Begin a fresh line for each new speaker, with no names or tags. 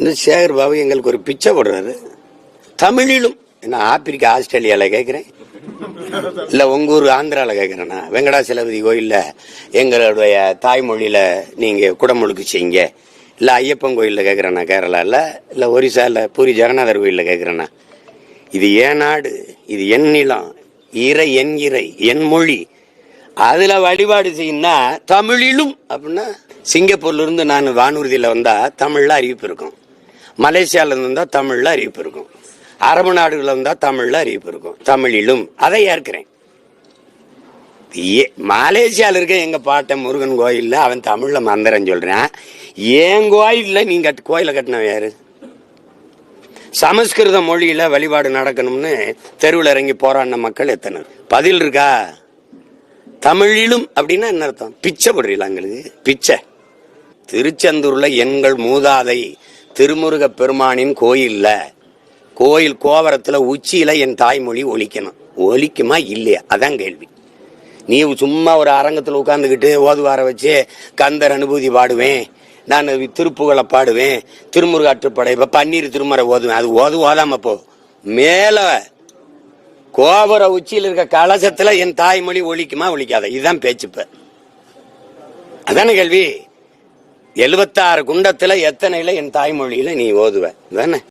இந்த சேகர் பாபு எங்களுக்கு ஒரு பிச்சை போடுறாரு. தமிழிலும் என்ன ஆப்பிரிக்கா ஆஸ்திரேலியாவில் கேட்குறேன். இல்லை உங்கள் ஊர் ஆந்திராவில் கேட்குறேண்ணா வெங்கடாசலபதி கோயிலில் எங்களுடைய தாய்மொழியில் நீங்கள் குடமுழுக்கு செய்யுங்க. இல்லை ஐயப்பன் கோயிலில் கேட்குறேண்ணா கேரளாவில் இல்லை ஒரிசாவில் பூரி ஜெகநாதர் கோயிலில் கேட்குறேண்ணா இது என் நாடு? இது என் நிலம். இறை என் இறை என் மொழி. அதில் வழிபாடு செய்யணும்னா தமிழிலும் அப்படின்னா சிங்கப்பூர்ல இருந்து நான் வானூர்தியில் வந்தால் தமிழில் அறிவிப்பு இருக்கும். மலேசியாவில் இருந்தால் தமிழில் அறிவிப்பு இருக்கும். அரபு நாடுகளில் இருந்தால் தமிழில் அறிவிப்பு இருக்கும். தமிழிலும் அதை ஏற்கிறேன். ஏ மலேசியாவில் இருக்க எங்கள் பாட்டன் முருகன் கோயிலில் அவன் தமிழில் மந்திரம் சொல்கிறான் என் கோயிலில் நீங்கள் கோயிலை கட்டின யாரு? சமஸ்கிருத மொழியில வழிபாடு நடக்கணும்னு தெருவில் இறங்கி போராடின மக்கள் எத்தனை? பதில் இருக்கா? தமிழிலும் அப்படின்னா என்ன அர்த்தம்? பிச்சை போடுறீங்களா எங்களுக்கு? பிச்சை. திருச்செந்தூர்ல எங்கள் மூதாதை திருமுருக பெருமானின் கோயிலில் கோயில் கோவரத்தில் உச்சியில் என் தாய்மொழி ஒழிக்கணும் ஒழிக்குமா இல்லையா? அதான் கேள்வி. நீ சும்மா ஒரு அரங்கத்தில் உட்காந்துக்கிட்டு ஓதுவார வச்சு கந்தர் அனுபூதி பாடுவேன் நான் திருப்புகளை பாடுவேன் திருமுருகாற்றுப்படை இப்போ பன்னீர் திருமறை ஓதுவேன். அது ஓது ஓதாம போ. மேலே கோபுர உச்சியில் இருக்க கலசத்தில் என் தாய்மொழி ஒழிக்குமா ஒழிக்காத இதுதான் பேச்சு அதான அதானே கேள்வி? எழுபத்தாறு குண்டத்தில் எத்தனையில் என் தாய்மொழியில் நீ ஓதுவ? தானே